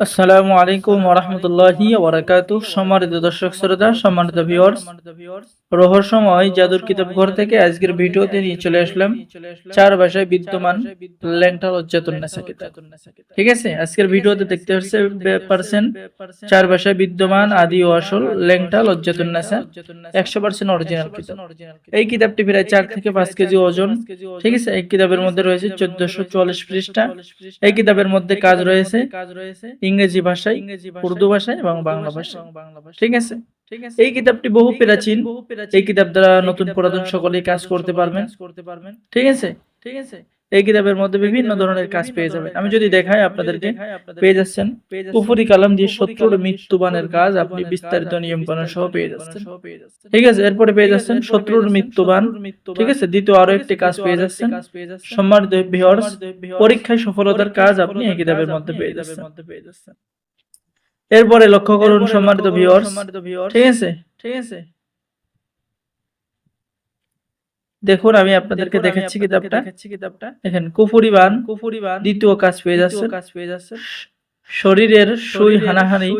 আসসালামু আলাইকুম ওরহমতুল্লাহি ওবরাকাত সম্মানিত দর্শক শ্রোতা, সম্মানিত ভিউয়ার্স রহস্যময় জাদুর কিতাব ঘর থেকে আজকের ভিডিওতে নিয়ে চলে আসলাম চার ভাষায় বিদ্যমান ল্যাংটা ঠিক আছে? আজকের ভিডিওতে দেখতে পারছেন চার ভাষায় বিদ্যমান আদি ও আসল ল্যাংটা লজ্জাতুন নেসা, একশো পার্সেন্ট অরিজিনাল কিতাব। এই কিতাবটি প্রায় চার থেকে পাঁচ কেজি ওজন। ঠিক আছে? এই কিতাবের মধ্যে রয়েছে চোদ্দশো চুয়াল্লিশ পৃষ্ঠা। এই কিতাবের মধ্যে কাজ রয়েছে কাজ রয়েছে ইংরেজি ভাষায় ইংরেজি উর্দু ভাষায় এবং বাংলা ভাষায় বাংলা ঠিক আছে? এই কিতাবটি বহু প্রাচীন। এই কিতাব দ্বারা নতুন পুরাতন সকলেই কাজ করতে পারবেন। করতে পারবেন। ঠিক আছে? ঠিক আছে? এই কিতাবের মধ্যে বিভিন্ন ধরনের কাজ পেয়ে যাবেন। আমি যদি দেখাই আপনাদেরকে পেয়ে যাচ্ছেন কুফুরি কালাম দিয়ে শত্রুর মৃত্যুবানের কাজ আপনি বিস্তারিত নিয়ম কানুন সহ পেয়ে যাচ্ছেন। ঠিক আছে এরপরে পেয়ে যাচ্ছেন শত্রুর মৃত্যুবান ঠিক আছে দ্বিতীয় আরও একটি কাজ পেয়ে যাচ্ছেন। সম্মানিত ভিউয়ার্স পরীক্ষায় সফলতার কাজ আপনি এই কিতাবের মধ্যে পেয়ে যাচ্ছেন। এরপরে লক্ষ্য করুন সম্মানিত ভিউয়ার্স ঠিক আছে? ঠিক আছে? দেখুন আমি আপনাদেরকে দেখাচ্ছি কিতাবটা। কিতাবটা। দেখেন কুফুরি বান দ্বিতীয় কাজ পেয়ে যাচ্ছে কাজ পেয়ে যাচ্ছে শরীরের সুই হানাহানি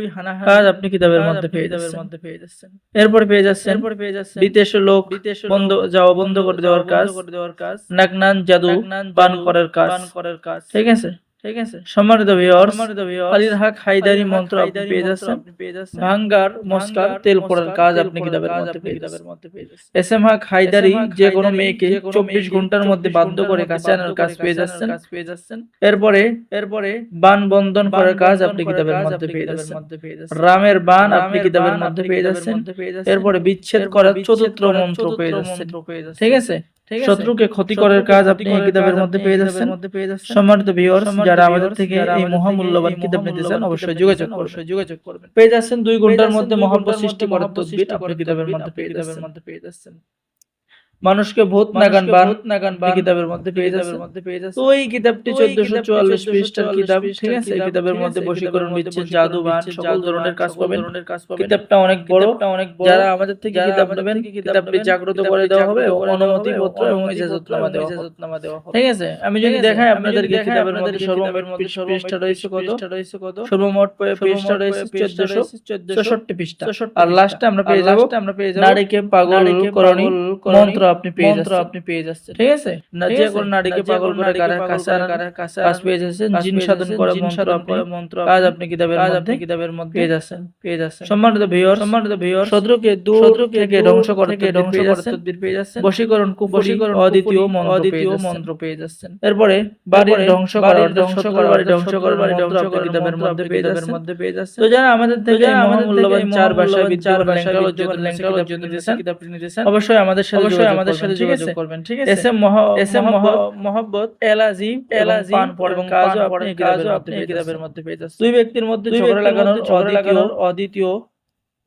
কাজ আপনি কিতাবের মধ্যে পেয়ে মধ্যে পেয়ে যাচ্ছেন। এরপর পেয়ে যাচ্ছেন এরপর পেয়ে যাচ্ছেন বিদেশ লোক বিদেশ বন্ধ যাওয়া বন্ধ করে দেওয়ার কাজ করে দেওয়ার কাজ নাগনান জাদু বান করার কাজ। বান করার কাজ। ঠিক আছে? ঠিক আছে? সম্মানিত ভিউয়ার সম্মানিত ভিউয়ার আলির হক হায়দারি মন্ত্র আপনি পেয়ে যাচ্ছেন। ভাঙ্গার মস্কার তেল পড়ার কাজ আপনি কিতাবের মধ্যে পেয়ে কিতাবের যাচ্ছেন? এস এম হক হায়দারি যে কোনো মেয়েকে 24 ঘণ্টার মধ্যে বাধ্য করে কাছে আনার পেয়ে যাচ্ছেন। কাজ পেয়ে যাচ্ছেন। এরপরে এরপরে বান বন্ধন করার কাজ আপনি কিতাবের মধ্যে পেয়ে যাচ্ছেন? রামের বান আপনি কিতাবের মধ্যে পেয়ে যাচ্ছেন? এরপরে বিচ্ছেদ করার চতুর্থ মন্ত্র পেয়ে যাচ্ছেন। ঠিক আছে? শত্রুকে ক্ষতি করার কাজ আপনি এই কিতাবের মধ্যে পেয়ে যাচ্ছেন। সম্মানিত ভিউয়ার্স যারা আমাদের থেকে এই মহামূল্যবান কিতাব নিতে চান অবশ্যই যোগাযোগ অবশ্যই যোগাযোগ করবেন। পেয়ে যাচ্ছেন দুই ঘণ্টার মধ্যে মহাব্বত সৃষ্টি করার তদবির আপনি কিতাবের মধ্যে পেয়ে যাচ্ছেন। মধ্যে পেয়ে যাচ্ছেন। মানুষকে ভূত নাগান বান নাগান বান কিতাবের মধ্যে পেয়ে যাবেন মধ্যে পেয়ে যাচ্ছে। তো এই কিতাবটি 1444 পৃষ্ঠার কিতাব ঠিক আছে? এই কিতাবের মধ্যে বশীকরণ বিচ্ছেদ জাদু বান সকল ধরনের কাজ পাবেন। কিতাবটা অনেক বড়। অনেক বড়। যারা আমাদের থেকে কিতাব নেবেন কিতাবটি জাগ্রত করে দেওয়া হবে অনুমতি পত্র এবং ইজাজতনামা দেওয়া ইজাজতনামা দেওয়া হবে। ঠিক আছে? আমি যদি দেখাই আপনাদেরকে কিতাবের মধ্যে সর্বমোট পৃষ্ঠা রয়েছে কত? রয়েছে কত? সর্বমোট পৃষ্ঠা রয়েছে 1464 পৃষ্ঠা আর লাস্টে আমরা পেয়ে যাব আমরা পেয়ে যাব নারীকে পাগল করণী মন্ত্র আপনি পেয়ে আপনি পেয়ে যাচ্ছেন। ঠিক আছে? না যে কোন নারীকে পাগল করে কারা কাছে কারা কাছে কাজ পেয়ে যাচ্ছেন। জিন সাধন করা মন্ত্র আপনি মন্ত্র কাজ আপনি কিতাবের মধ্যে কিতাবের মধ্যে পেয়ে যাচ্ছেন। পেয়ে যাচ্ছেন। সম্মানিত ভিউয়ার সম্মানিত ভিউয়ার শত্রুকে দূর থেকে ধ্বংস করতে ধ্বংস তদবির পেয়ে যাচ্ছেন। বশীকরণ অদ্বিতীয় মন্ত্র অদ্বিতীয় মন্ত্র পেয়ে যাচ্ছেন। এরপরে বাড়ির ধ্বংস করার ধ্বংস করার ধ্বংস করার ধ্বংস করার কিতাবের মধ্যে পেয়ে যাচ্ছেন মধ্যে পেয়ে যাচ্ছেন। তো যারা আমাদের থেকে আমাদের মূল্যবান চার ভাষায় ভাষায় নিতেছেন অবশ্যই আমাদের সাথে অবশ্যই আমাদের সাথে যোগাযোগ করবেন ঠিক আছে? S M S M Mohammad এলাজি এলাজি এবং কাজও আপনি কাজও আপনি কিতাবের মধ্যে পেয়ে যাচ্ছেন। দুই ব্যক্তির মধ্যে ঝগড়া লাগানোর ঝগড়া লাগানোর অদ্বিতীয়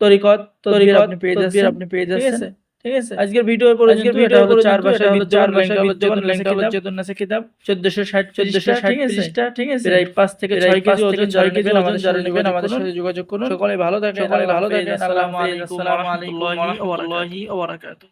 তরিকত তরিকত আপনি পেয়ে যাচ্ছেন। আপনি পেয়ে যাচ্ছেন। ঠিক আছে? আজকের ভিডিও পরে আজকের ভিডিও হলো চার ভাষায় চার ভাষায় লজ্জাতুন লেঙ্কা লজ্জাতুন নাসে কিতাব। 1460 1460 পৃষ্ঠা ঠিক আছে? প্রায় 5 থেকে 6 কেজি ওজন 6 কেজি আমাদের যারা নেবেন আমাদের সাথে যোগাযোগ করুন। সকলে ভালো থাকেন সকলে ভালো থাকেন। আসসালামু আলাইকুম ওয়া রাহমাতুল্লাহি ওয়া বারাকাতুহু।